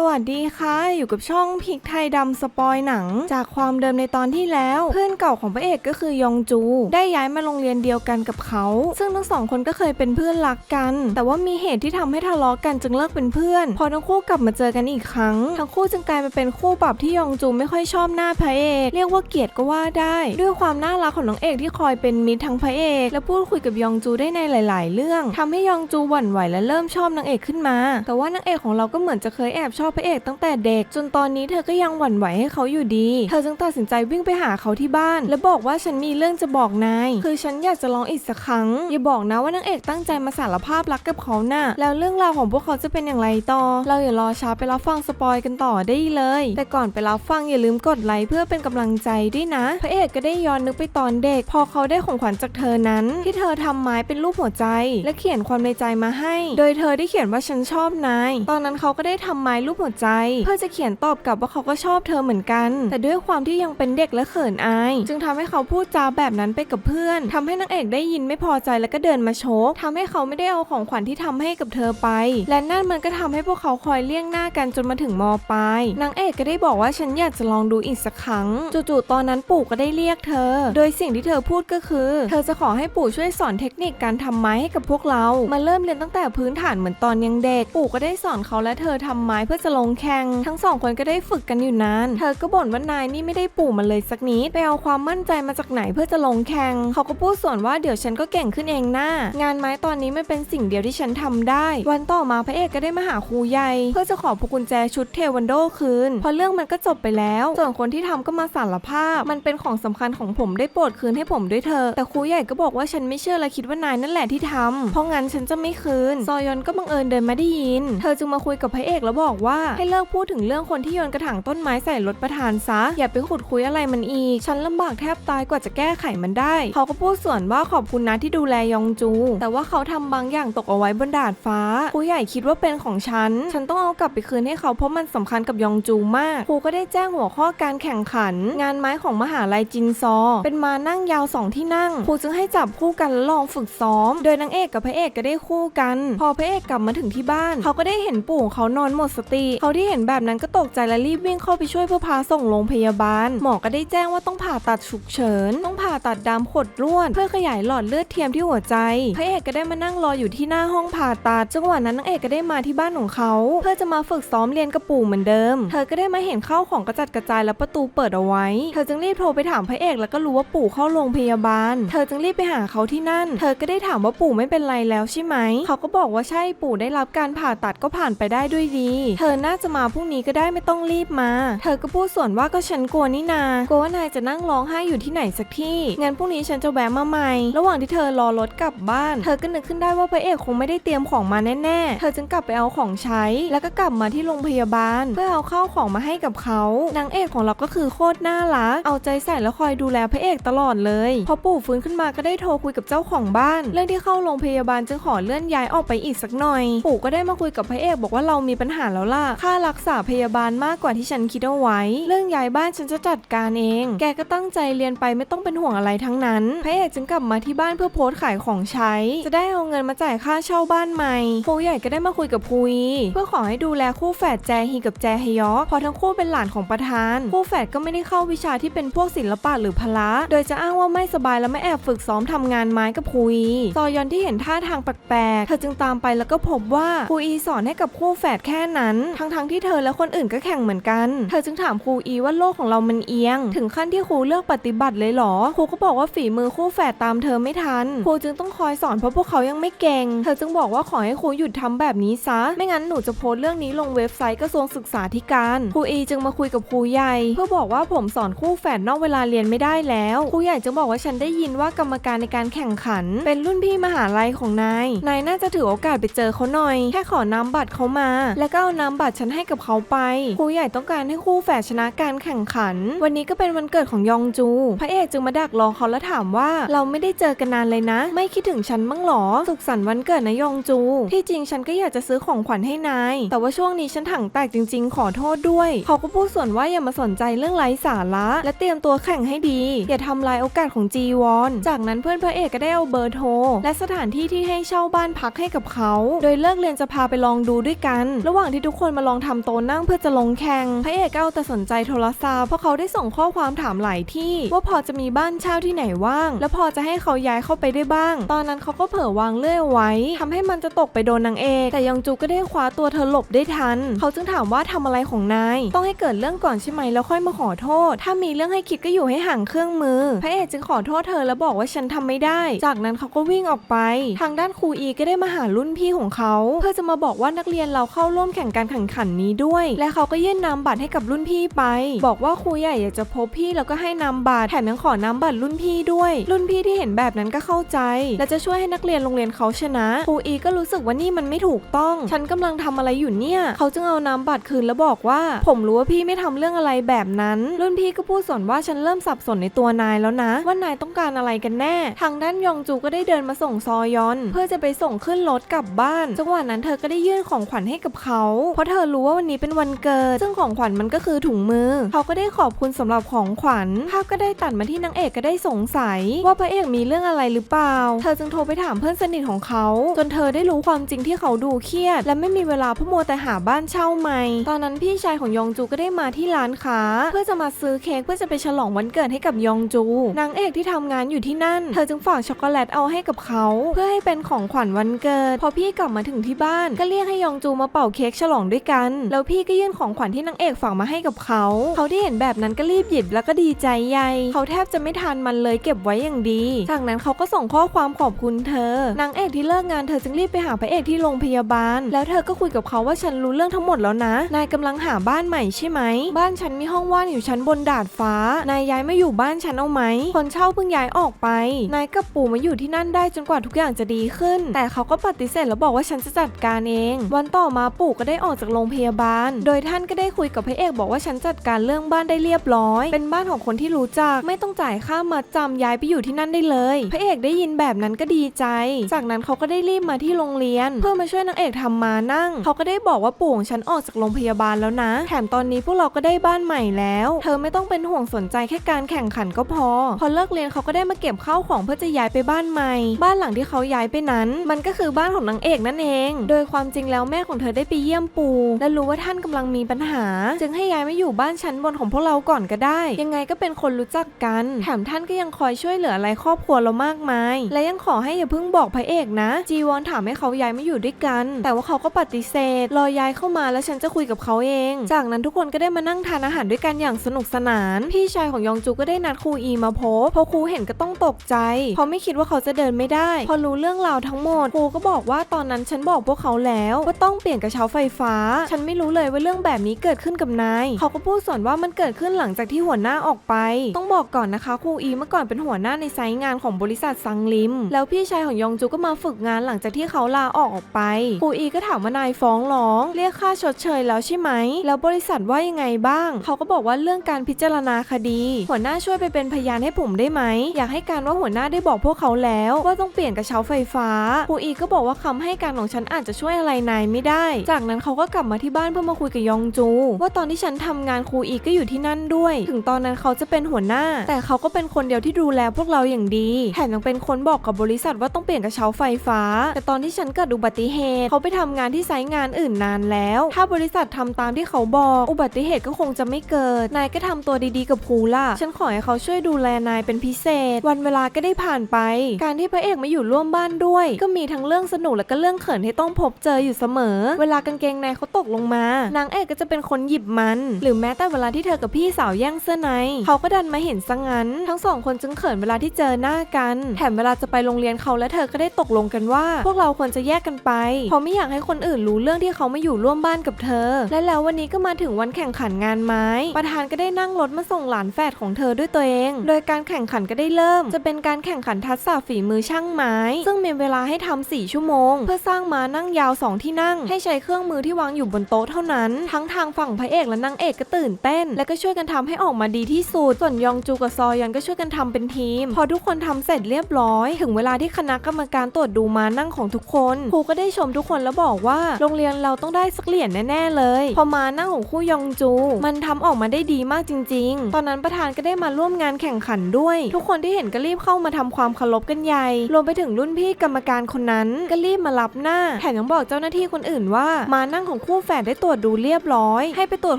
สวัสดีค่ะ อยู่กับช่องพิกไทยดำสปอยหนัง จากความเดิมในตอนที่แล้ว เพื่อนเก่าของพระเอกก็คือยองจู ได้ย้ายมาโรงเรียนเดียวกันกับเขา ซึ่งทั้งสองคนก็เคยเป็นเพื่อนรักกัน แต่ว่ามีเหตุที่ทำให้ทะเลาะกันจึงเลิกเป็นเพื่อน พอทั้งคู่กลับมาเจอกันอีกครั้ง ทั้งคู่จึงกลายมาเป็นคู่ปรับที่ยองจูไม่ค่อยชอบหน้าพระเอกเรียกว่าเกลียดก็ว่าได้ ด้วยความน่ารักของน้องเอกที่คอยเป็นมิตรทั้งพระเอก และพูดคุยกับยองจูได้ในหลาย ๆ เรื่องทำให้ยองจูหวั่นไหวและเริ่มชอบนางเอกขึ้นมา แต่ว่านางเอกของเราก็เหมือนจะเคยแอบชอบพระเอกตั้งแต่เด็ก จนตอนนี้เธอก็ยังหวั่นไหวให้เขาอยู่ดี เธอจึงตัดสินใจวิ่งไปหาเขาที่บ้าน และบอกว่าฉันมีเรื่องจะบอกนาย คือฉันอยากจะลองอีกสักครั้ง อย่าบอกนะว่านางเอกตั้งใจมาสารภาพรักกับเขาน่ะ แล้วเรื่องราวของพวกเขาจะเป็นอย่างไรต่อ เราอย่ารอช้าไปรับฟังสปอยกันต่อได้เลย แต่ก่อนไปรับฟังอย่าลืมกดไลค์เพื่อเป็นกำลังใจด้วยนะ พระเอกก็ได้ย้อนนึกไปตอนเด็ก พอเขาได้ของขวัญจากเธอนั้น ที่เธอทำไม้เป็นรูปหัวใจ และเขียนความในใจมาให้ โดยเธอได้เขียนว่าฉันชอบนาย ตอนนั้นเขาก็ได้ทำไม้รูปหัวใจ เพื่อจะเขียนตอบกลับว่าเขาก็ชอบเธอเหมือนกัน แต่ด้วยความที่ยังเป็นเด็กและเขินอาย จึงทำให้เขาพูดจาแบบนั้นไปกับเพื่อนทำให้นางเอกได้ยินไม่พอใจแล้วก็เดินมาโชกทำให้เขาไม่ได้เอาของขวัญที่ทำให้กับเธอไป และนั่นมันก็ทำให้พวกเขาคอยเลี่ยงหน้ากันจนมาถึงมปลายนางเอกก็ได้บอกว่าฉันอยากจะลองดูอีกสักครั้งจู่ๆตอนนั้นปู่ก็ได้เรียกเธอ โดยสิ่งที่เธอพูดก็คือ เธอจะขอให้ปู่ช่วยสอนเทคนิคการทำไม้ให้กับพวกเรา มาเริ่มเรียนตั้งแต่พื้นฐานเหมือนตอนยังเด็ก ปู่ก็ได้สอนเขาและเธอทำไม้เพื่อจะลงแข่งทั้งสองคนก็ได้ฝึกกันอยู่นานเธอก็บ่นว่านายนี่ไม่ได้ปู่มาเลยสักนิดไปเอาความมั่นใจมาจากไหนเพื่อจะลงแข่งเขาก็พูดส่วนว่าเดี๋ยวฉันก็เก่งขึ้นเองนะงานไม้ตอนนี้ไม่เป็นสิ่งเดียวที่ฉันทำได้ วันต่อมาพระเอกก็ได้มาหาครูใหญ่เพื่อจะขอพวงกุญแจชุดเทวันโดคืนพอเรื่องมันก็จบไปแล้ว ส่วนคนที่ทำก็มาสารภาพ มันเป็นของสำคัญของผมได้โปรดคืนให้ผมด้วยเถอแต่ครูใหญ่ก็บอกว่าฉันไม่เชื่อและคิดว่านายนั่นแหละที่ทำเพราะงั้นฉันจะไม่คืน ซอยอนก็บังเอิญเดินมาได้ยิน เธอจึงมาคุยกับพระเอกแล้วบอกว่าให้เลิกพูดถึงเรื่องคนที่โยนกระถางต้นไม้ใส่รถประธานซะ อย่าไปขุดคุยอะไรมันอีก ฉันลำบากแทบตายกว่าจะแก้ไขมันได้ เขาก็พูดส่วนว่าขอบคุณนะที่ดูแลยองจู แต่ว่าเขาทำบางอย่างตกเอาไว้บนดาดฟ้าครูใหญ่คิดว่าเป็นของฉัน ฉันต้องเอากลับไปคืนให้เขาเพราะมันสำคัญกับยองจูมาก ครูก็ได้แจ้งหัวข้อการแข่งขัน งานไม้ของมหาลัยจินซอ เป็นมานั่งยาวสองที่นั่ง ครูจึงให้จับคู่กันแล้วลองฝึกซ้อม โดยนางเอกกับพระเอกก็ได้คู่กัน พอพระเอกกลับมาถึงที่บ้าน เขาก็ได้เห็นปู่ของเขานอนหมดสติเขาที่เห็นแบบนั้นก็ตกใจและรีบวิ่งเข้าไปช่วยเพื่อพาส่งโรงพยาบาล หมอก็ได้แจ้งว่าต้องผ่าตัดฉุกเฉิน ต้องผ่าตัดดามขดลวดเพื่อขยายหลอดเลือดเทียมที่หัวใจพระเอกก็ได้มานั่งรออยู่ที่หน้าห้องผ่าตัดจังหวะนั้นนางเอกก็ได้มาที่บ้านของเขา เพื่อจะมาฝึกซ้อมเรียนกับปู่เหมือนเดิม เธอก็ได้มาเห็นข้าวของกระจัดกระจายและประตูเปิดเอาไว้ เธอจึงรีบโทรไปถามพระเอกแล้วก็รู้ว่าปู่เข้าโรงพยาบาล เธอจึงรีบไปหาเขาที่นั่น เธอก็ได้ถามว่าปู่ไม่เป็นไรแล้วใช่ไหม เขาก็บอกว่าใช่ปู่ได้รับการผ่าตัดก็ผ่านไปได้ด้วยดี เธออน่าจะมาพรุ่งนี้ก็ได้ไม่ต้องรีบมา เธอก็พูดส่วนว่าก็ฉันกลัวนี่นากลัวว่านายจะนั่งร้องไห้อยู่ที่ไหนสักที่งั้นพรุ่งนี้ฉันจะแวะมาใหม่ ระหว่างที่เธอรอรถกลับบ้าน เธอก็นึกขึ้นได้ว่าพระเอกคงไม่ได้เตรียมของมาแน่ๆ เธอจึงกลับไปเอาของใช้ แล้วก็กลับมาที่โรงพยาบาล เพื่อเอาข้าวของมาให้กับเขานางเอกของเราก็คือโคตรน่ารักเอาใจใส่และคอยดูแลพระเอกตลอดเลยพอปู่ฟื้นขึ้นมาก็ได้โทรคุยกับเจ้าของบ้านเรื่องที่เข้าโรงพยาบาลจึงขอเลื่อนย้ายออกไปอีกสักหน่อย ปู่ก็ได้มาคุยกับพระเอกบอกว่าเรามีปัญหาแล้วล่ะค่ารักษาพยาบาลมากกว่าที่ฉันคิดเอาไว้ เรื่องย้ายบ้านฉันจะจัดการเอง แกก็ตั้งใจเรียนไปไม่ต้องเป็นห่วงอะไรทั้งนั้นพระเอกจึงกลับมาที่บ้านเพื่อโพสต์ขายของใช้ จะได้เอาเงินมาจ่ายค่าเช่าบ้านใหม่ครูใหญ่ก็ได้มาคุยกับคุยเพื่อขอให้ดูแลคู่แฝดแจฮีกับแจฮยอกเพอทั้งคู่เป็นหลานของประธาน คู่แฝดก็ไม่ได้เข้าวิชาที่เป็นพวกศิลปะหรือพละ โดยจะอ้างว่าไม่สบายและไม่แอบฝึกซ้อมทำงานไม้กับคุยซอยอนที่เห็นท่าทางแปลกๆเธอจึงตามไปแล้วก็พบว่าครูอีสอนให้กับคู่แฝดแค่นั้นทั้งๆที่เธอและคนอื่นก็แข่งเหมือนกัน เธอจึงถามครูอีว่าโลกของเรามันเอียง ถึงขั้นที่ครูเลือกปฏิบัติเลยเหรอ ครูก็บอกว่าฝีมือคู่แฝดตามเธอไม่ทัน ครูจึงต้องคอยสอนเพราะพวกเขายังไม่เก่ง เธอจึงบอกว่าขอให้ครูหยุดทำแบบนี้ซะ ไม่งั้นหนูจะโพสต์เรื่องนี้ลงเว็บไซต์กระทรวงศึกษาธิการ ครูอีจึงมาคุยกับครูใหญ่ เพื่อบอกว่าผมสอนคู่แฝดนอกเวลาเรียนไม่ได้แล้ว ครูใหญ่จึงบอกว่าฉันได้ยินว่ากรรมการในการแข่งขัน เป็นรุ่นพี่มหาลัยของนาย นายน่าจะถือโอกาสไปเจอเขาหน่อย แค่ขอนำบัตรเขามา แล้วก็เอานำบัตรฉันให้กับเขาไปครูใหญ่ต้องการให้คู่แฝดชนะการแข่งขัน วันนี้ก็เป็นวันเกิดของยองจู พระเอกจึงมาดักรอเขาแล้วถามว่าเราไม่ได้เจอกันนานเลยนะ ไม่คิดถึงฉันบ้างหรอ สุขสันต์วันเกิดนะยองจู ที่จริงฉันก็อยากจะซื้อของขวัญให้นาย แต่ว่าช่วงนี้ฉันถังแตกจริง ๆ ขอโทษด้วย เขาก็พูดส่วนว่าอย่ามาสนใจเรื่องไร้สาระ และเตรียมตัวแข่งให้ดี อย่าทำลายโอกาสของจีวอน จากนั้นเพื่อนพระเอกก็ได้เอาเบอร์โทรและสถานที่ที่ให้เช่าบ้านพักให้กับเขา โดยเลิกเรียนจะพาไปลองดูด้วยกัน ระหว่างที่ทุกคนควรมาลองทำโต๊ะนั่งเพื่อจะลงแข่งพระเอกก็เอาแต่สนใจโทรศัพท์เพราะเขาได้ส่งข้อความถามหลายที่ ว่าพอจะมีบ้านเช่าที่ไหนว่าง แล้วพอจะให้เขาย้ายเข้าไปได้บ้าง ตอนนั้นเขาก็เผลอวางเลื่อยไว้ทำให้มันจะตกไปโดนนางเอกแต่ยองจูก็ได้คว้าตัวเธอหลบได้ทัน เขาจึงถามว่าทำอะไรของนายต้องให้เกิดเรื่องก่อนใช่ไหมแล้วค่อยมาขอโทษ ถ้ามีเรื่องให้คิดก็อยู่ให้ห่างเครื่องมือ พระเอกจึงขอโทษเธอแล้วบอกว่าฉันทำไม่ได้ จากนั้นเขาก็วิ่งออกไป ทางด้านครูอีก็ได้มาหารุ่นพี่ของเขา เพื่อจะมาบอกว่านักเรียนเราเข้าร่วมแข่งการแข่งขันนี้ด้วย และเขาก็ยื่นนามบัตรให้กับรุ่นพี่ไป บอกว่าครูใหญ่อยากจะพบพี่แล้วก็ให้นามบัตรแถมยังขอนามบัตรรุ่นพี่ด้วย รุ่นพี่ที่เห็นแบบนั้นก็เข้าใจ และจะช่วยให้นักเรียนโรงเรียนเขาชนะครูอีก็รู้สึกว่านี่มันไม่ถูกต้อง ฉันกำลังทำอะไรอยู่เนี่ย เขาจึงเอานามบัตรคืนแล้วบอกว่า ผมรู้ว่าพี่ไม่ทำเรื่องอะไรแบบนั้น รุ่นพี่ก็พูดสอนว่าฉันเริ่มสับสนในตัวนายแล้วนะ ว่านายต้องการอะไรกันแน่ ทางด้านยองจูก็ได้เดินมาส่งซอยอน เพื่อจะไปส่งขึ้นรถกลับบ้านจังหวะนั้นเธอก็ได้ยื่นของขวัญให้กับเขาราะเธอรู้ว่าวันนี้เป็นวันเกิด ซึ่งของขวัญมันก็คือถุงมือ เขาก็ได้ขอบคุณสำหรับของขวัญภาพก็ได้ตัดมาที่นางเอกก็ได้สงสัย ว่าพระเอกมีเรื่องอะไรหรือเปล่า เธอจึงโทรไปถามเพื่อนสนิทของเขา จนเธอได้รู้ความจริงที่เขาดูเครียด และไม่มีเวลาเพื่อมัวแต่หาบ้านเช่าใหม่ ตอนนั้นพี่ชายของยองจูก็ได้มาที่ร้านค้า เพื่อจะมาซื้อเค้กเพื่อจะไปฉลองวันเกิดให้กับยองจู นางเอกที่ทำงานอยู่ที่นั่น เธอจึงฝากช็อกโกแลตเอาให้กับเขา เพื่อให้เป็นของขวัญวันเกิด พอพี่กลับมาถึงที่บ้านก็เรียกให้ยองจูมาเป่าเค้กฉลองด้วยกัน แล้วพี่ก็ยื่นของขวัญที่นางเอกฝากมาให้กับเขา เขาที่เห็นแบบนั้นก็รีบหยิบแล้วก็ดีใจใหญ่ เขาแทบจะไม่ทานมันเลยเก็บไว้อย่างดี จากนั้นเขาก็ส่งข้อความขอบคุณเธอ นางเอกที่เลิกงานเธอจึงรีบไปหาพระเอกที่โรงพยาบาล แล้วเธอก็คุยกับเขาว่าฉันรู้เรื่องทั้งหมดแล้วนะ นายกำลังหาบ้านใหม่ใช่ไหม บ้านฉันมีห้องว่างอยู่ชั้นบนดาดฟ้า นายย้ายมาอยู่บ้านฉันเอาไหม คนเช่าเพิ่งย้ายออกไป นายกับปู่มาอยู่ที่นั่นได้จนกว่าทุกอย่างจะดีขึ้น แต่เขาก็ปฏิเสธแล้วบอกว่าฉันจะจัดการเอง วันต่อมาปู่ก็ได้ออกจากโรงพยาบาล โดยท่านก็ได้คุยกับพระเอกบอกว่าฉันจัดการเรื่องบ้านได้เรียบร้อย เป็นบ้านของคนที่รู้จัก ไม่ต้องจ่ายค่ามาจำย้ายไปอยู่ที่นั่นได้เลย พระเอกได้ยินแบบนั้นก็ดีใจ จากนั้นเขาก็ได้รีบมาที่โรงเรียน เพื่อมาช่วยนางเอกทำมานั่ง เขาก็ได้บอกว่าปู่ของฉันออกจากโรงพยาบาลแล้วนะ แถมตอนนี้พวกเราก็ได้บ้านใหม่แล้ว เธอไม่ต้องเป็นห่วงสนใจแค่การแข่งขันก็พอ พอเลิกเรียนเขาก็ได้มาเก็บข้าวของเพื่อจะย้ายไปบ้านใหม่ บ้านหลังที่เขาย้ายไปนั้น มันก็คือบ้านของนางเอกนั่นเอง โดยความจริงแล้วแม่ของเธอได้ไปเยี่ยมปู่และรู้ว่าท่านกำลังมีปัญหา จึงให้ย้ายมาอยู่บ้านชั้นบนของพวกเราก่อนก็ได้ ยังไงก็เป็นคนรู้จักกันแถมท่านก็ยังคอยช่วยเหลืออะไรครอบครัวเรามากมาย และยังขอให้อย่าเพิ่งบอกพระเอกนะ จีวอนถามให้เขาย้ายมาอยู่ด้วยกัน แต่ว่าเขาก็ปฏิเสธ รอย้ายเข้ามาแล้วฉันจะคุยกับเขาเอง จากนั้นทุกคนก็ได้มานั่งทานอาหารด้วยกันอย่างสนุกสนาน พี่ชายของยองจูก็ได้นัดครูอีมาพบพอครูเห็นก็ต้องตกใจเพราะไม่คิดว่าเขาจะเดินไม่ได้ พอรู้เรื่องราวทั้งหมดครูก็บอกว่าตอนนั้นฉันบอกพวกเขาแล้วว่าต้องเปลี่ยนกระเช้าไฟฟ้าฉันไม่รู้เลยว่าเรื่องแบบนี้เกิดขึ้นกับนาย เขาก็พูดส่วนว่ามันเกิดขึ้นหลังจากที่หัวหน้าออกไป ต้องบอกก่อนนะคะครูอีเมื่อก่อนเป็นหัวหน้าในไซต์งานของบริษัทซังลิม แล้วพี่ชายของยองจูก็มาฝึกงานหลังจากที่เขาลาออกออกไป ครูอีก็ถามว่านายฟ้องร้อง เรียกค่าชดเชยแล้วใช่ไหม แล้วบริษัทว่ายังไงบ้าง เขาก็บอกว่าเรื่องการพิจารณาคดี หัวหน้าช่วยไปเป็นพยานให้ผมได้ไหม อยากให้การว่าหัวหน้าได้บอกพวกเขาแล้วว่าต้องเปลี่ยนกระเช้าไฟฟ้า ครูอีก็บอกว่าคำให้การของฉันอาจจะช่วยอะไรนายไม่ได้ จากนั้นเขาก็กลับมาที่บ้านเพื่อมาคุยกับยองจู ว่าตอนที่ฉันทำงานครูอีก็อยู่ที่นั่นด้วย ถึงตอนนั้นเขาจะเป็นหัวหน้า แต่เขาก็เป็นคนเดียวที่ดูแลพวกเราอย่างดี แถมยังเป็นคนบอกกับบริษัทว่าต้องเปลี่ยนกระเช้าไฟฟ้า แต่ตอนที่ฉันเกิดอุบัติเหตุเขาไปทำงานที่ไซต์งานอื่นนานแล้ว ถ้าบริษัททำตามที่เขาบอกอุบัติเหตุก็คงจะไม่เกิด นายก็ทำตัวดีๆกับครูล่ะ ฉันขอให้เขาช่วยดูแลนายเป็นพิเศษ วันเวลาก็ได้ผ่านไป การที่พระเอกมาอยู่ร่วมบ้านด้วย ก็มีทั้งเรื่องสนุกและก็เรื่องเขินให้ต้องพบเจออยู่เสมอ เวลากางเกงในเขาตกลงมานางเอกก็จะเป็นคนหยิบมัน หรือแม้แต่เวลาที่เธอกับพี่สาวแย่งเสื้อในเขาก็ดันมาเห็นซะงั้น ทั้งสองคนจึงเขินเวลาที่เจอหน้ากัน แถมเวลาจะไปโรงเรียนเขาและเธอก็ได้ตกลงกันว่า พวกเราควรจะแยกกันไปเพราะไม่อยากให้คนอื่นรู้เรื่องที่เขาไมาอยู่ร่วมบ้านกับเธอ และแล้ววันนี้ก็มาถึงวันแข่งขันงานไม้ ประธานก็ได้นั่งรถมาส่งหลานแฝดของเธอด้วยตัวเอง โดยการแข่งขันก็ได้เริ่ม จะเป็นการแข่งขันทักษะฝีมือช่างไม้ ซึ่งมีเวลาให้ทำ4ชั่วโมง เพื่อสร้างม้านั่งยาวสองที่นั่ง ให้ใช้เครื่องมือที่วางอยู่บนโต๊ะเท่านั้น ทั้งทางฝั่งพระเอกและนางเอกก็ตื่นเต้น และก็ช่วยกันทำให้ออกมาดีที่สุด ส่วนยองจูกับซอยันก็ช่วยกันทำเป็นทีม พอทุกคนทำเสร็จเรียบร้อย ถึงเวลาที่คณะกรรมการตรวจดูมานั่งของทุกคนครูก็ได้ชมทุกคนแล้วบอกว่าโรงเรียนเราต้องได้สักเหรียญแน่ๆเลย พอมานั่งของคู่ยองจู มันทำออกมาได้ดีมากจริง ๆ ตอนนั้นประธานก็ได้มาร่วมงานแข่งขันด้วย ทุกคนที่เห็นก็รีบเข้ามาทำความเคารพกันใหญ่ รวมไปถึงรุ่นพี่กรรมการคนนั้นก็รีบมารับหน้า แถมยังบอกเจ้าหน้าที่คนอื่นว่ามานั่งของคู่แฝดได้ตรวจดูเรียบร้อย ให้ไปตรวจ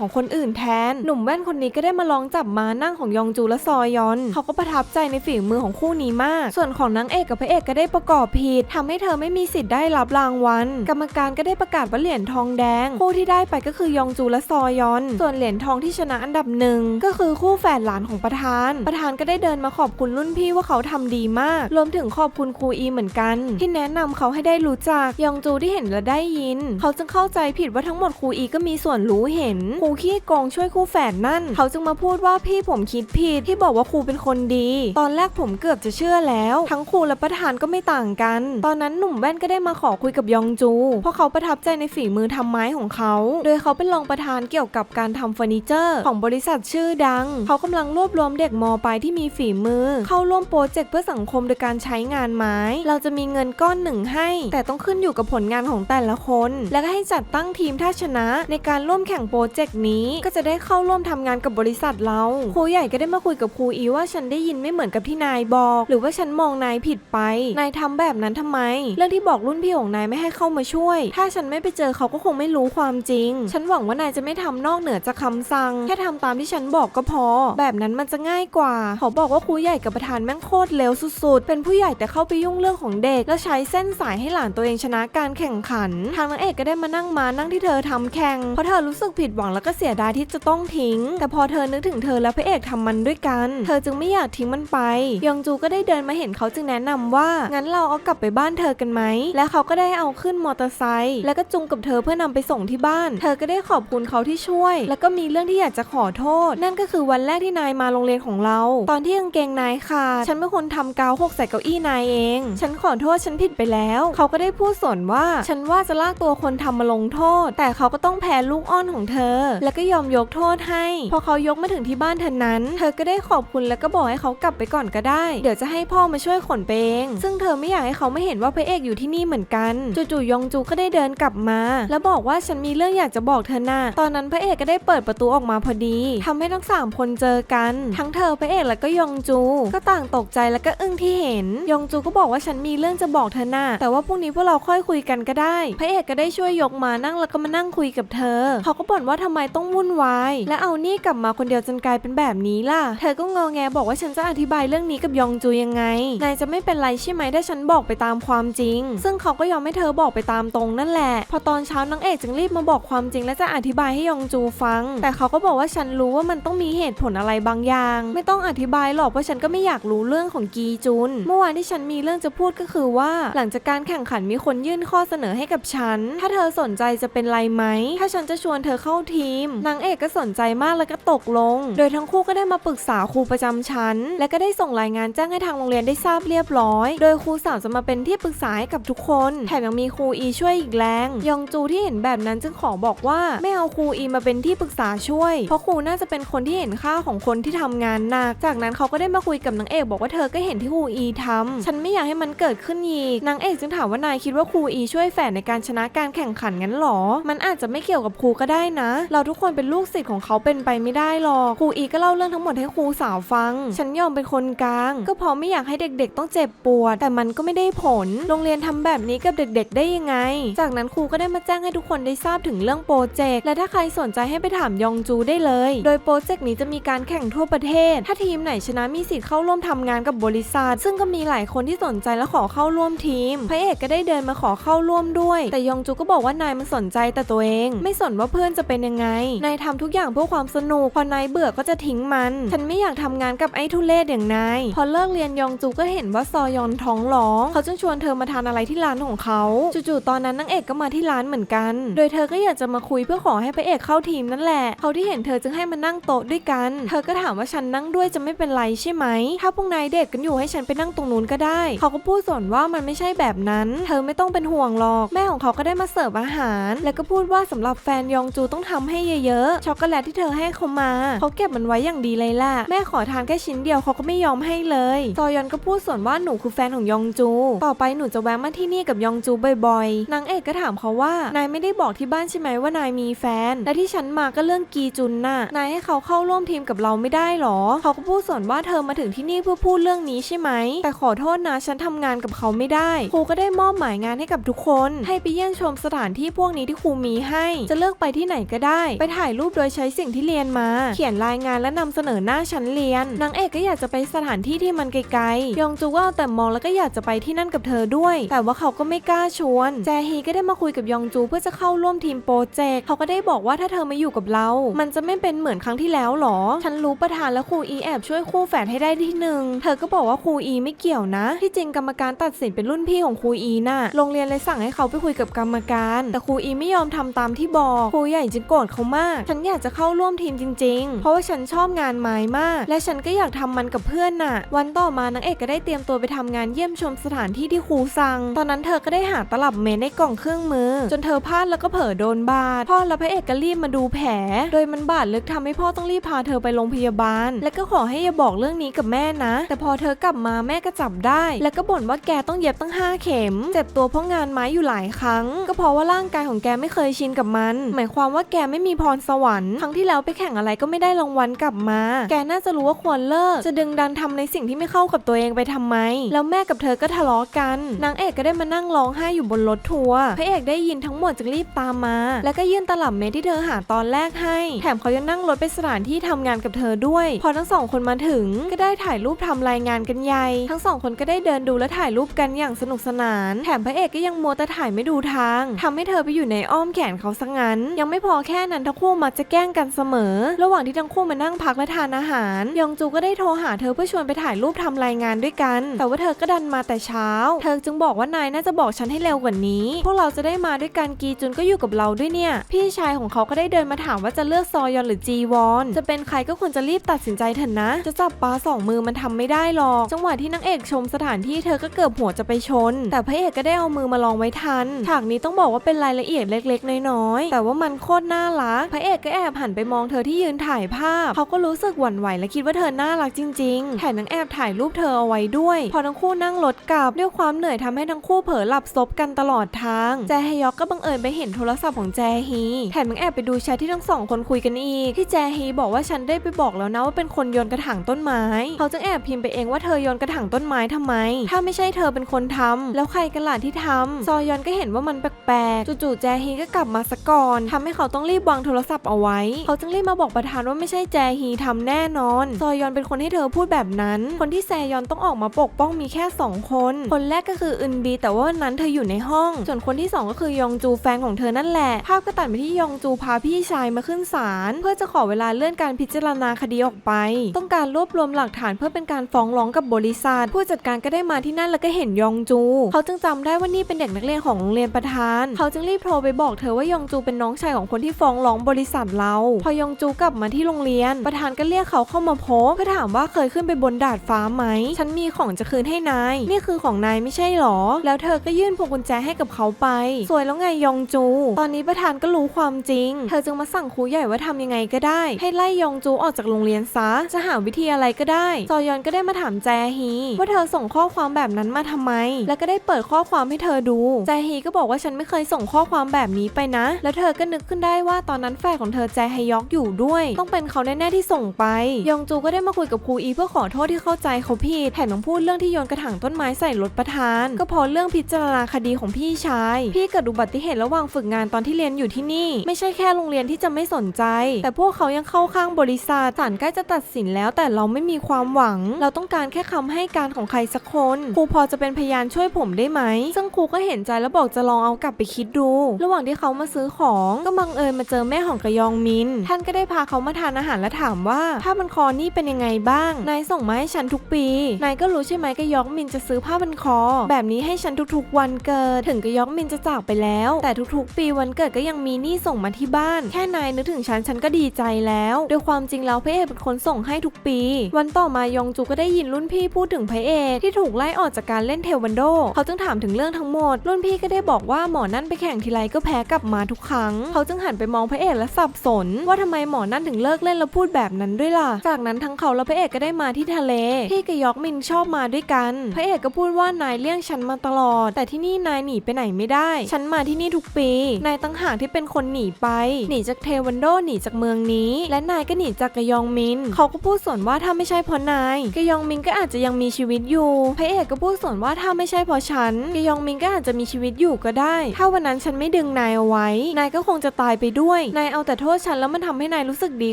ของคนอื่นแทน หนุ่มแว่นคนนี้ก็ได้มาลองจับมานั่งของยองจูและซอยอน เขาก็ประทับใจในฝีมือของคู่นี้มาก ส่วนของนางเอกกับพระเอกก็ได้ประกอบผิดทำให้เธอไม่มีสิทธิ์ได้รับรางวัล กรรมการก็ได้ประกาศว่าเหรียญทองแดง คู่ที่ได้ไปก็คือยองจูและซอยอน ส่วนเหรียญทองที่ชนะอันดับหนึ่งก็คือคู่แฝดหลานของประธาน ประธานก็ได้เดินมาขอบคุณรุ่นพี่ว่าเขาทำดีมาก รวมถึงขอบคุณครูอีเหมือนกัน ที่แนะนำเขาให้ได้รู้จักยองจูที่เห็นและได้ยิน เขาจึงเข้าใจผิดว่าทั้งหมดครูอีก็มีส่วนรู้เห็นครูขี้โกงช่วยครูแฝดนั่น เขาจึงมาพูดว่าพี่ผมคิดผิดที่บอกว่าครูเป็นคนดี ตอนแรกผมเกือบจะเชื่อแล้ว ทั้งครูและประธานก็ไม่ต่างกัน ตอนนั้นหนุ่มแว่นก็ได้มาขอคุยกับยองจู เพราะเขาประทับใจในฝีมือทำไม้ของเขา โดยเขาเป็นรองประธานเกี่ยวกับการทำเฟอร์นิเจอร์ของบริษัทชื่อดัง เขากำลังรวบรวมเด็กมปลายที่มีฝีมือ เข้าร่วมโปรเจกต์เพื่อสังคมโดยการใช้งานไม้ เราจะมีเงินก้อนหนึ่งให้ แต่ต้องขึ้นอยู่กับผลงานของแต่ละคน และก็ให้จัดตั้งทีมถ้าชนะ ในการร่วมแข่งโปรเจกต์นี้ก็จะได้เข้าร่วมทำงานกับบริษัทเราครูใหญ่ก็ได้มาคุยกับครูอีว่าฉันได้ยินไม่เหมือนกับที่นายบอก หรือว่าฉันมองนายผิดไป นายทำแบบนั้นทำไม เรื่องที่บอกรุ่นพี่ของนายไม่ให้เข้ามาช่วย ถ้าฉันไม่ไปเจอเขาก็คงไม่รู้ความจริง ฉันหวังว่านายจะไม่ทำนอกเหนือจากคำสั่ง แค่ทำตามที่ฉันบอกก็พอ แบบนั้นมันจะง่ายกว่า เขาบอกว่าครูใหญ่กับประธานแม่งโคตรเลวสุดๆ เป็นผู้ใหญ่แต่เข้าไปยุ่งเรื่องของเด็ก แล้วใช้เส้นสายให้หลานตัวเองชนะการแข่งขัน ทางนางเอกก็ได้มานั่งมานั่งที่เธอทำแข่งเพราะเธอรู้สึกผิดหวังแล้วก็เสียดายที่จะต้องทิ้ง แต่พอเธอนึกถึงเธอและพระเอกทำมันด้วยกัน เธอจึงไม่อยากทิ้งมันไปยองจูก็ได้เดินมาเห็นเขาจึงแนะนำว่างั้นเราเอากลับไปบ้านเธอกันไหมและเขาก็ได้เอาขึ้นมอเตอร์ไซค์แล้วก็จุงกับเธอเพื่อนำไปส่งที่บ้าน เธอก็ได้ขอบคุณเขาที่ช่วย แล้วก็มีเรื่องที่อยากจะขอโทษ นั่นก็คือวันแรกที่นายมาโรงเรียนของเรา ตอนที่กางเกงนายขาดฉันเป็นคนทำกาวหกใส่เก้าอี้นายเอง ฉันขอโทษฉันผิดไปแล้ว เขาก็ได้พูดสวนว่าฉันว่าจะลากตัวคนทำมาลงโทษ แต่เขาก็ต้องแพ้ลูกอ้อนของเธอ แล้วก็ยอมยกโทษให้ พอเขายกมาถึงที่บ้านเธอนั้น เธอก็ได้ขอบคุณแล้วก็บอกให้เขากลับไปก่อนก็ได้ เดี๋ยวจะให้พ่อมาช่วยขนไปงซึ่งเธอไม่อยากให้เขาไม่เห็นว่าพระเอกอยู่ที่นี่เหมือนกัน จู่ๆยองจูก็ได้เดินกลับมา แล้วบอกว่าฉันมีเรื่องอยากจะบอกเธอนะตอนนั้นพระเอกก็ได้เปิดประตูออกมาพอดีทำให้ทั้งสามคนเจอกัน ทั้งเธอพระเอกและก็ยองจู ก็ต่างตกใจแล้วก็อึ้งที่เห็น ยองจูก็บอกว่าฉันมีเรื่องจะบอกเธอนะแต่ว่าพรุ่งนี้พวกเราค่อยคุยกันก็ได้ พระเอกก็ได้ช่วยยกมานั่งแล้วก็มานั่งคุยกับเธอ เขาก็บ่นว่าทำไมต้องวุ่นวาย และเอานี่กลับมาคนเดียวจนกลายเป็นแบบนี้ล่ะ เธอก็งอแงบอกว่าฉันจะอธิบายเรื่องนี้กับยองจูยังไง นายจะไม่เป็นไรใช่ไหมถ้าฉันบอกไปตามความจริง ซึ่งเขาก็ยอมให้เธอบอกไปตามตรงนั่นแหละ พอตอนเช้านางเอกจึงรีบมาบอกความจริงและจะอธิบายให้ยองจูฟัง แต่เขาก็บอกว่าฉันรู้ว่ามันต้องมีเหตุผลอะไรบางอย่าง ไม่ต้องอธิบายหรอกเพราะฉันก็ไม่อยากรู้เรื่องของกีจุน เมื่อวานที่ฉันมีเรื่องจะพูดก็คือว่า หลังจากการแข่งขันมีคนยื่นข้อเสนอให้กับฉัน ถ้าเธอสนใจจะเป็นไรไหม ถ้าฉันจะชวนเธอเข้าทีม นางเอกก็สนใจมากแล้วก็ตกลง โดยทั้งคู่ก็ได้มาปรึกษาครูประจำชั้น และก็ได้ส่งรายงานแจ้งให้ทางโรงเรียนได้ทราบเรียบร้อย โดยครูสาวจะมาเป็นที่ปรึกษาให้กับทุกคน แถมยังมีครูอีช่วยอีกแรง ยองจูที่เห็นแบบนั้นจึงขอบอกว่าไม่เอาครูอีมาเป็นที่ปรึกษาช่วย เพราะครูน่าจะเป็นคนที่เห็นค่าของคนที่ทำงานหนัก จากนั้นเขาก็ได้มาคุยกับนางเอกบอกว่าเธอก็เห็นที่ครูอีทำฉันไม่อยากให้มันเกิดขึ้นอีก นางเอกจึงถามว่านายคิดว่าครูอีช่วยแฝดในการชนะการแข่งขันงั้นหรอมันอาจจะไม่เกี่ยวกับครูก็ได้นะ เราทุกคนเป็นลูกศิษย์ของเขาเป็นไปไม่ได้หรอกครูอีก็เล่าเรื่องทั้งหมดให้ครูสาวฟัง ฉันยอมเป็นคนกลาง ก็เพราะไม่อยากให้เด็กๆ ต้องเจ็บปวด แต่มันก็ไม่ได้ผล โรงเรียนทำแบบนี้กับเด็กๆ ได้ยังไง จากนั้นครูก็ได้มาแจ้งให้ทุกคนได้ทราบถึงเรื่องโปรเจกต์และถ้าใครสนใจให้ไปถามยองจูได้เลย โดยโปรเจกต์นี้จะมีการแข่งทั่วประเทศ ถ้าทีมไหนชนะมีสิทธิ์เข้าร่วมทำงานกับบริษัท ซึ่งก็มีหลายคนที่สนใจและขอเข้าร่วมทีมพระเอกก็ได้เดินมาขอเข้าร่วมด้วย แต่ยองจูก็บอกว่านายมันสนใจแต่ตัวเอง ไม่สนว่าเพื่อนจะเป็นยังไง นายทำทุกอย่างเพื่อความสนุก พอนายเบื่อก็จะทิ้งมัน ฉันไม่อยากทำงานกับไอ้ทุเรศอย่างนาย พอเลิกเรียนยองจูก็เห็นว่าซอยอนท้องร้อง เขาจึงชวนเธอมาทานอะไรที่ร้านของเขา จู่ๆตอนนั้นนางเอกก็มาที่ร้านเหมือนกัน โดยเธอก็อยากจะมาคุยเพื่อขอให้พระเอกเข้าทีมนั่นแหละ เขาที่เห็นเธอจึงให้มานั่งโต๊ะด้วยกัน เธอก็ถามว่าฉันนั่งด้วยจะไม่เป็นไรใช่ไหม ถ้าพวกนายเดทกันอยู่ให้ฉันไปนั่งตรงนู้นก็ได้ เขาก็พูดสอนว่ามันไม่ใช่แบบนั้น เธอไม่ต้องเป็นห่วงหรอก แม่ของเขาก็ได้มาเสิร์ฟอาหารแล้วก็พูดว่าสำหรับแฟนยองจูต้องทำให้เยอะๆ ช็อกโกแลตที่เธอให้เขามา เขาเก็บมันไว้อย่างดีเลยล่ะ แม่ขอทานแค่ชิ้นเดียวเขาก็ไม่ยอมให้เลยซอยอนก็พูดส่วนว่าหนูคือแฟนของยองจู ต่อไปหนูจะแวะมาที่นี่กับยองจูบ่อยๆ นางเอกก็ถามเขาว่า นายไม่ได้บอกที่บ้านใช่ไหมว่านายมีแฟน และที่ฉันมาก็เรื่องกีจุนน่ะ นายให้เขาเข้าร่วมทีมกับเราไม่ได้หรอ เขาก็พูดส่วนว่าเธอมาถึงที่นี่เพื่อพูดเรื่องนี้ใช่ไหม แต่ขอโทษนะฉันทำงานกับเขาไม่ได้ ครูก็ได้มอบหมายงานให้กับทุกคน ให้ไปเยี่ยมชมสถานที่พวกนี้ที่ครูมีให้ จะเลือกไปที่ไหนก็ได้ ไปถ่ายรูปโดยใช้สิ่งที่เรียนมา เขียนรายงานและนำเสนอหน้าชั้นเรียนนางเอกก็อยากจะไปสถานที่ที่มันไกลๆยองจูก็เอาแต่มองแล้วก็อยากจะไปที่นั่นกับเธอด้วย แต่ว่าเขาก็ไม่กล้าชวน แจฮีก็ได้มาคุยกับยองจูเพื่อจะเข้าร่วมทีมโปรเจกต์เขาก็ได้บอกว่าถ้าเธอมาอยู่กับเรา มันจะไม่เป็นเหมือนครั้งที่แล้วหรอ ฉันรู้ประธานและครูอีแอบช่วยคู่แฝดให้ได้ที่หนึ่งเธอก็บอกว่าครูอีไม่เกี่ยวนะ ที่จริงกรรมการตัดสินเป็นรุ่นพี่ของครูอีน่ะโรงเรียนเลยสั่งให้เขาไปคุยกับกรรมการ แต่ครูอีไม่ยอมทำตามที่บอกครูใหญ่จึงโกรธเขามาก ฉันอยากจะเข้าร่วมทีมจริง ๆ เพราะว่าฉันชอบงานไม้มาก และฉันก็อยากทำมันกับเพื่อนน่ะ วันต่อมานางเอกก็ได้เตรียมตัวไปทำงานเยี่ยมชมสถานที่ที่ครูสั่ง ตอนนั้นเธอก็ได้หาตลับเมตรในกล่องเครื่องมือ จนเธอพลาดแล้วก็เผลอโดนบาด พ่อและพระเอกก็รีบมาดูแผล โดยมันบาดลึกทำให้พ่อต้องรีบพาเธอไปโรงพยาบาล และก็ขอให้อย่าบอกเรื่องนี้กับแม่นะ แต่พอเธอกลับมาแม่ก็จับได้ แล้วก็บ่นว่าแกต้องเย็บตั้ง5เข็ม เจ็บตัวเพราะงานไม้อยู่หลายครั้ง ก็เพราะว่าร่างกายของแกไม่เคยชินกับมัน หมายความว่าแกไม่มีพรสวรรค์ ครั้งที่แล้วไปแข่งอะไรก็ไม่ได้รางวัลกลับมา แกน่าจะรู้ว่าควรเลิก จะดึงดันทำในสิ่งที่ไม่เข้ากับตัวเองไปทำไม แล้วแม่กับเธอก็ทะเลาะกัน นางเอกก็ได้มานั่งร้องไห้อยู่บนรถทัวร์ พระเอกได้ยินทั้งหมดจึงรีบตามมา แล้วก็ยื่นตลับเมตรที่เธอหาตอนแรกให้ แถมเขายังนั่งรถไปสถานที่ทำงานกับเธอด้วย พอทั้งสองคนมาถึง ก็ได้ถ่ายรูปทำรายงานกันใหญ่ ทั้งสองคนก็ได้เดินดูและถ่ายรูปกันอย่างสนุกสนาน แถมพระเอกก็ยังมัวแต่ถ่ายไม่ดูทางทำให้เธอไปอยู่ในอ้อมแขนเขาซะงั้น ยังไม่พอแค่นั้นทั้งคู่มักจะแกล้งกันเสมอ ระหว่างที่ทั้งคู่มานั่งพักและทานอาหาร ยองจูก็ได้โทรหาเธอเพื่อชวนไปถ่ายรูปทำรายงานด้วยกัน แต่ว่าเธอก็ดันมาแต่เช้า เธอจึงบอกว่านายน่าจะบอกฉันให้เร็วกว่านี้ พวกเราจะได้มาด้วยกันกีจุนก็อยู่กับเราด้วยเนี่ย พี่ชายของเขาก็ได้เดินมาถามว่าจะเลือกซอยอนหรือจีวอน จะเป็นใครก็ควรจะรีบตัดสินใจเถอะนะ จะจับปลาสองมือมันทำไม่ได้หรอก จังหวะที่นางเอกชมสถานที่เธอก็เกือบหัวจะไปชน แต่พระเอกก็ได้เอามือมาลองไว้ทัน ฉากนี้ต้องบอกว่าเป็นรายละเอียดเล็กๆ น้อยๆ แต่ว่ามันโคตรน่ารัก พระเอกก็แอบหันไปมองเธอที่ยืนถ่ายภาพ เขาก็รู้สึกหวั่นไหวและคิดว่าเธอน่ารักจริง ๆ แถมนางแอบถ่ายรูปเธอเอาไว้ด้วย พอทั้งคู่นั่งรถกลับด้วยความเหนื่อยทำให้ทั้งคู่เผลอหลับซบกันตลอดทาง แจฮยอกก็บังเอิญไปเห็นโทรศัพท์ของแจฮี แถมยังแอบไปดูแชทที่ทั้งสองคนคุยกันอีก ที่แจฮีบอกว่าฉันได้ไปบอกแล้วนะว่าเป็นคนโยนกระถางต้นไม้ เขาจึงแอบพิมพ์ไปเองว่าเธอโยนกระถางต้นไม้ทำไม ถ้าไม่ใช่เธอเป็นคนทำแล้วใครกันล่ะที่ทำซอยอนก็เห็นว่ามันแปลกๆ จู่ๆแจจฮีก็กลับมาสะก่อนทำให้เขาต้องรีบวางโทรศัพท์เอาไว้ เขาจึงรีบมาบอกประธานว่าไม่ใช่แจฮีทำแน่นอน ซอยอนเป็นคนให้เธอพูดแบบนั้น คนที่แซยอนต้องออกมาปกป้องมีแค่สองคน คนแรกก็คืออึนบี แต่ว่าวันนั้นเธออยู่ในห้อง ส่วนคนที่สองก็คือยองจูแฟนของเธอนั่นแหละ ภาพก็ตัดไปที่ยองจูพาพี่ชายมาขึ้นศาลเพื่อจะขอเวลาเลื่อนการพิจารณาคดีออกไป ต้องการรวบรวมหลักฐานเพื่อเป็นการฟ้องร้องกับบริษัท ผู้จัดการก็ได้มาที่นั่นแล้วก็เห็นยองจู เขาจึงจำได้ว่านี่เป็นเด็กนักเรียนของโรงเรียนประธาน เขาจึงรีบโทรไปบอกเธอว่ายองจูเป็นน้องชายของคนที่ฟ้องร้องบริษัทเรา พอยองจูกลับมาที่โรงเรียน ประธานก็เรียกเขาเข้ามาพบเพื่อถามว่าเคยขึ้นไปบนดาดฟ้าไหม ฉันมีของจะคืนให้นาย นี่คือของนายไม่ใช่หรอ แล้วเธอก็ยื่นพวงกุญแจให้กับเขาไป สวยแล้วไงยองจู ตอนนี้ประธานก็รู้ความจริง เธอจึงมาสั่งครูใหญ่ว่าทำยังไงก็ได้ ให้ไล่ยองจูออกจากโรงเรียนซะ จะหาวิธีอะไรก็ได้ซอยอนก็ได้มาถามแจฮี ว่าเธอส่งข้อความแบบนั้นมาทำไม แล้วก็ได้เปิดข้อความให้เธอดู แจฮีก็บอกว่าฉันไม่เคยส่งข้อความแบบนี้ไปนะ แล้วเธอก็นึกขึ้นได้ว่าตอนนั้นแฟนของเธอแจฮยอกอยู่ด้วย ต้องเป็นเขาแน่ๆที่ส่งไป ยองจูก็ได้มาคุยกับครูอีเพื่อขอโทษที่เข้าใจเขาผิดแถมยังพูดเรื่องที่โยนกระถางต้นไม้ใส่รถประธาน ก็พราะเรื่องพิจารณาคดีของพี่ชาย พี่เกิดอุบัติเหตุระหว่างฝึกงานตอนที่เรียนอยู่ที่นี่ ไม่ใช่แค่โรงเรียนที่จะไม่สนใจ แต่พวกเขายังเข้าข้างบริษัทศาลใกล้จะตัดสินแล้ว แต่เราไม่มีความหวัง เราต้องการแค่คำให้การของใครสักคนครูพอจะเป็นพยานช่วยผมได้ไหมซึ่งครูก็เห็นใจแล้วบอกจะลองเอากลับไปคิดดูระหว่างที่เขามาซื้อของก็บังเอิญมาเจอแม่ของกระยองมิน ท่านก็ได้พาเขามาทานอาหารและถามว่าผ้าพันคอนี่เป็นยังไงบ้าง นายส่งมาให้ฉันทุกปี นายก็รู้ใช่ไหมกระยองมินจะซื้อผ้าพันคอ แบบนี้ให้ฉันทุกๆ วันเกิด ถึงกระยองมินจะจากไปแล้ว แต่ทุกๆ ปีวันเกิดก็ยังมีนี่ส่งมาที่บ้าน แค่นายนึกถึงฉันฉันก็ดีใจแล้วโดยความจริงแล้วพระเอกเป็นคนส่งให้ทุกปี วันต่อมายองจูก็ได้ยินรุ่นพี่พูดถึงพระเอกที่ถูกไล่ออกจากการเล่นเทควันโด เขาจึงถามถึงเรื่องทั้งหมด รุ่นพี่ก็ได้บอกว่าหมอนั่นไปแข่งทีไรก็แพ้กลับมาทุกครั้ง เขาจึงหันไปมองพระเอกและสับสน ว่าทำไมหมอนั่นถึงเลิกเล่นแล้วพูดแบบนั้นด้วยล่ะ จากนั้นทั้งเขาและพระเอกก็ได้มาที่ทะเล ที่กยอกมินชอบมาด้วยกัน พระเอกก็พูดว่านายเลี่ยงฉันมาตลอด แต่ที่นี่นายหนีไปไหนไม่ได้ ฉันมาที่นี่ทุกปี นายตั้งหากที่เป็นคนหนีไป หนีจากเทวันโดหนีจากเมืองนี้ และนายก็หนีจากกยองมิน เขาก็พูดส่วนว่าถ้าไม่ใช่เพราะนายกยองมินก็อาจจะยังมีชีวิตอยู่ พระเอกก็พูดส่วนว่าถ้าไม่ใช่เพราะฉันกยองมินก็อาจจะมีชีวิตอยู่ก็ได้ ถ้าวันนั้นฉันไม่ไม่ดึงนายเอาไว้ นายก็คงจะตายไปด้วย นายเอาแต่โทษฉันแล้วมันทำให้นายรู้สึกดี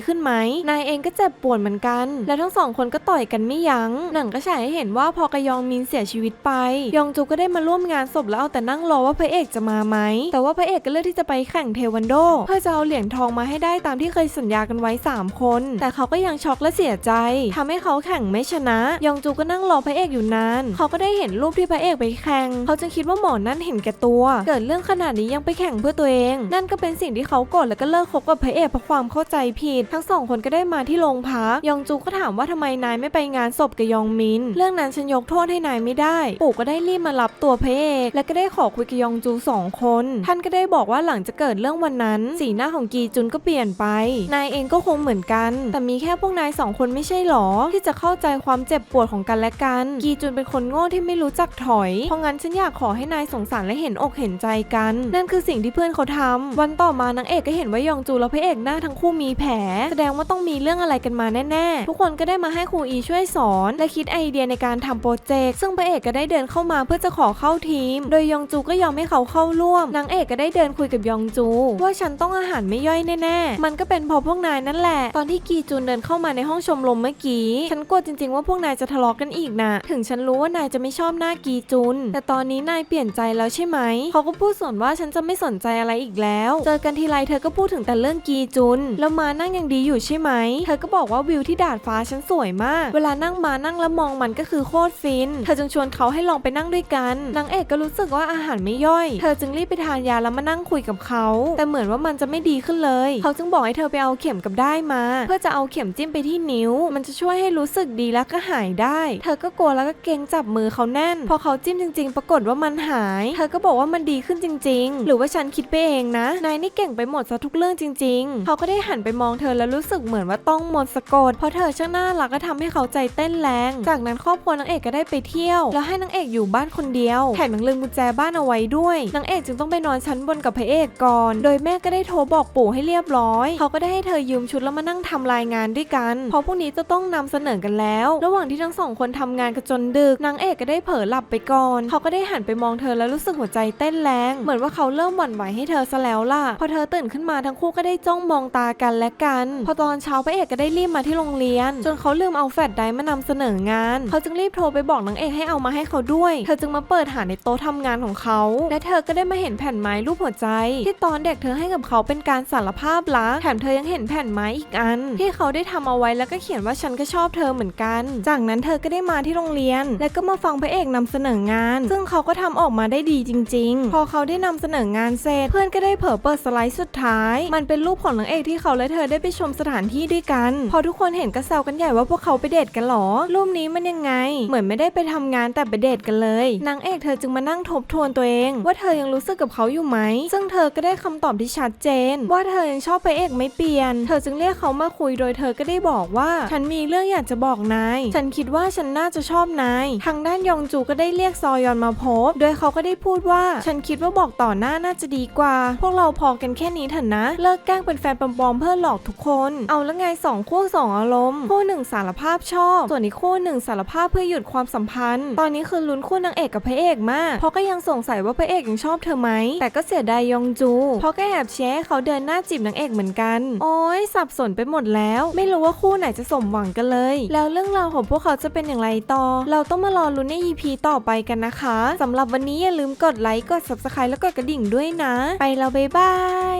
ขึ้นไหม นายเองก็เจ็บปวดเหมือนกัน แล้วทั้งสองคนก็ต่อยกันไม่ยัง้ง หนังก็ฉายให้เห็นว่าพอกระยองมินเสียชีวิตไป ยองจูก็ได้มาร่วมงานศพแล้วเอาแต่นั่งรอว่าพระเอกจะมาไหม แต่ว่าพระเอกก็เลือกที่จะไปแข่งเทควันโด เพื่อจะเอาเหรียญทองมาให้ได้ตามที่เคยสัญญากันไว้ 3 คน แต่เขาก็ยังช็อกและเสียใจทำให้เขาแข่งไม่ชนะ ยองจูก็นั่งรอพระเอกอยู่นาน เขาก็ได้เห็นรูปที่พระเอกไปแข่ง เขาจึงคิดว่าหมอนั่นเห็นแก่ตัว เกิดเรื่องขนาดนี้ยังไปแข่งเพื่อตัวเอง นั่นก็เป็นสิ่งที่เขาโกรธแล้วก็เลิกคบกับพระเอกเพราะความเข้าใจผิด ทั้งสองคนก็ได้มาที่โรงพักยองจูก็ถามว่าทำไมนายไม่ไปงานศพกับยองมิน เรื่องนั้นฉันยกโทษให้นายไม่ได้ ปู่ก็ได้รีบมารับตัวพระเอกและก็ได้ขอคุยกับยองจูสองคน ท่านก็ได้บอกว่าหลังจะเกิดเรื่องวันนั้น สีหน้าของกีจุนก็เปลี่ยนไป นายเองก็คงเหมือนกัน แต่มีแค่พวกนายสองคนไม่ใช่หรอ ที่จะเข้าใจความเจ็บปวดของกันและกัน กีจุนเป็นคนโง่ที่ไม่รู้จักถอย เพราะงั้นฉันอยากขอให้นายสงสารและเห็นอกเห็นใจกัน นั่นคือสิ่งที่เพื่อนเขาทำวันต่อมานางเอกก็เห็นว่ายองจูและพระเอกหน้าทั้งคู่มีแผล แสดงว่าต้องมีเรื่องอะไรกันมาแน่ๆ ทุกคนก็ได้มาให้ครูอีช่วยสอน และคิดไอเดียในการทำโปรเจกต์ซึ่งพระเอกก็ได้เดินเข้ามาเพื่อจะขอเข้าทีม โดยยองจูก็ยอมให้เขาเข้าร่วมนางเอกก็ได้เดินคุยกับยองจู ว่าฉันต้องอาหารไม่ย่อยแน่ๆ มันก็เป็นเพราะพวกนายนั่นแหละ ตอนที่กีจูนเดินเข้ามาในห้องชมรมเมื่อกี้ ฉันกลัวจริงๆว่าพวกนายจะทะเลาะกันอีกนะ ถึงฉันรู้ว่านายจะไม่ชอบหน้ากีจุน แต่ตอนนี้นายเปลี่ยนใจแล้วใช่ไหม เขาก็พูดสวนว่าฉันจะไม่สนใจอะไรอีกแล้ว เจอกันทีไรเธอก็พูดถึงแต่เรื่องกีจุน แล้วมานั่งยังดีอยู่ใช่ไหม เธอก็บอกว่าวิวที่ดาดฟ้าฉันสวยมาก เวลานั่งมานั่งแล้วมองมันก็คือโคตรฟิน เธอจึงชวนเขาให้ลองไปนั่งด้วยกัน นางเอกก็รู้สึกว่าอาหารไม่ย่อย เธอจึงรีบไปทานยาแล้วมานั่งคุยกับเขา แต่เหมือนว่ามันจะไม่ดีขึ้นเลย เขาจึงบอกให้เธอไปเอาเข็มกับได้ายมา เพื่อจะเอาเข็มจิ้มไปที่นิ้ว มันจะช่วยให้รู้สึกดีแล้วก็หายได้ เธอก็กลัวแล้วก็เกรงจับมือเขาแน่น พอเขาจิ้มจริง ๆ ปรากฏว่ามันหาย เธอก็บอกว่ามันดีขึ้นจริง ๆหรือว่าฉันคิดไปเองนะ นายนี่เก่งไปหมดซะทุกเรื่องจริง ๆ เขาก็ได้หันไปมองเธอแล้วรู้สึกเหมือนว่าต้องมนสะกด เพราะเธอช่างน่ารักก็ทำให้เขาใจเต้นแรง จากนั้นครอบครัวนางเอกก็ได้ไปเที่ยว แล้วให้นางเอกอยู่บ้านคนเดียว แถมยังลืมกุญแจบ้านเอาไว้ด้วย นางเอกจึงต้องไปนอนชั้นบนกับพระเอกก่อน โดยแม่ก็ได้โทรบอกปู่ให้เรียบร้อย เขาก็ได้ให้เธอยืมชุดแล้วมานั่งทำรายงานด้วยกัน เพราะพรุ่งนี้จะต้องนำเสนอกันแล้ว ระหว่างที่ทั้งสองคนทำงานกันจนดึก นางเอกก็ได้เผลอหลับไปก่อน เขาก็ได้หันไปมองเธอแล้วรู้สึกหัวใจเต้นแรง เหมือนว่าเขาเริ่มหวั่นไหวให้เธอซะแล้วล่ะ พอเธอตื่นขึ้นมาทั้งคู่ก็ได้จ้องมองตากันและกัน พอตอนเช้าพระเอกก็ได้รีบมาที่โรงเรียน จนเขาลืมเอาแฟลชไดร์มานำเสนองาน เขาจึงรีบโทรไปบอกนางเอกให้เอามาให้เขาด้วย เธอจึงมาเปิดหาในโต๊ะทำงานของเขา และเธอก็ได้มาเห็นแผ่นไม้รูปหัวใจ ที่ตอนเด็กเธอให้กับเขาเป็นการสารภาพรักแถมเธอยังเห็นแผ่นไม้อีกอัน ที่เขาได้ทำเอาไว้แล้วก็เขียนว่าฉันก็ชอบเธอเหมือนกัน จากนั้นเธอก็ได้มาที่โรงเรียน และก็มาฟังพระเอกนำเสนองาน ซึ่งเขาก็ทำออกมาได้ดีจริง ๆ พอเขาได้นำเสนองานเสร็จเพื่อนก็ได้เผลอเปิดสไลด์สุดท้าย มันเป็นรูปของนางเอกที่เขาและเธอได้ไปชมสถานที่ด้วยกัน พอทุกคนเห็นก็แซวกันใหญ่ว่าพวกเขาไปเดทกันหรอ รูปนี้มันยังไง เหมือนไม่ได้ไปทำงานแต่ไปเดทกันเลยนางเอกเธอจึงมานั่งทบทวนตัวเอง ว่าเธอยังรู้สึกกับเขาอยู่ไหม ซึ่งเธอก็ได้คำตอบที่ชัดเจน ว่าเธอยังชอบพระเอกไม่เปลี่ยน เธอจึงเรียกเขามาคุยโดยเธอก็ได้บอกว่า ฉันมีเรื่องอยากจะบอกนาย ฉันคิดว่าฉันน่าจะชอบนาย ทางด้านยองจูก็ได้เรียกซอยอนมาพบ โดยเขาก็ได้พูดว่า ฉันคิดว่าบอกต่อหน้าน่าจะดีกว่า พวกเราพอกันแค่นี้เถอะนะ เลิกแกล้งเป็นแฟนปลอมๆเพื่อหลอกทุกคน เอาแล้วไงสองคู่สองอารมณ์คู่หนึ่งสารภาพชอบ ส่วนอีกคู่หนึ่งสารภาพเพื่อหยุดความสัมพันธ์ ตอนนี้คือลุ้นคู่นางเอกกับพระเอกมาก เพราะก็ยังสงสัยว่าพระเอกยังชอบเธอไหม แต่ก็เสียดายยองจู เพราะก็แอบเชียร์เขาเดินหน้าจีบนางเอกเหมือนกัน โอ้ยสับสนไปหมดแล้ว ไม่รู้ว่าคู่ไหนจะสมหวังกันเลย แล้วเรื่องราวของพวกเขาจะเป็นอย่างไรต่อ เราต้องมารอลุ้นใน EP ต่อไปกันนะคะสำหรับวันนี้อย่าลืมกดไลค์กด subscribe แล้วกดกระดิ่งด้วยนะ ไปแล้วบ๊ายบาย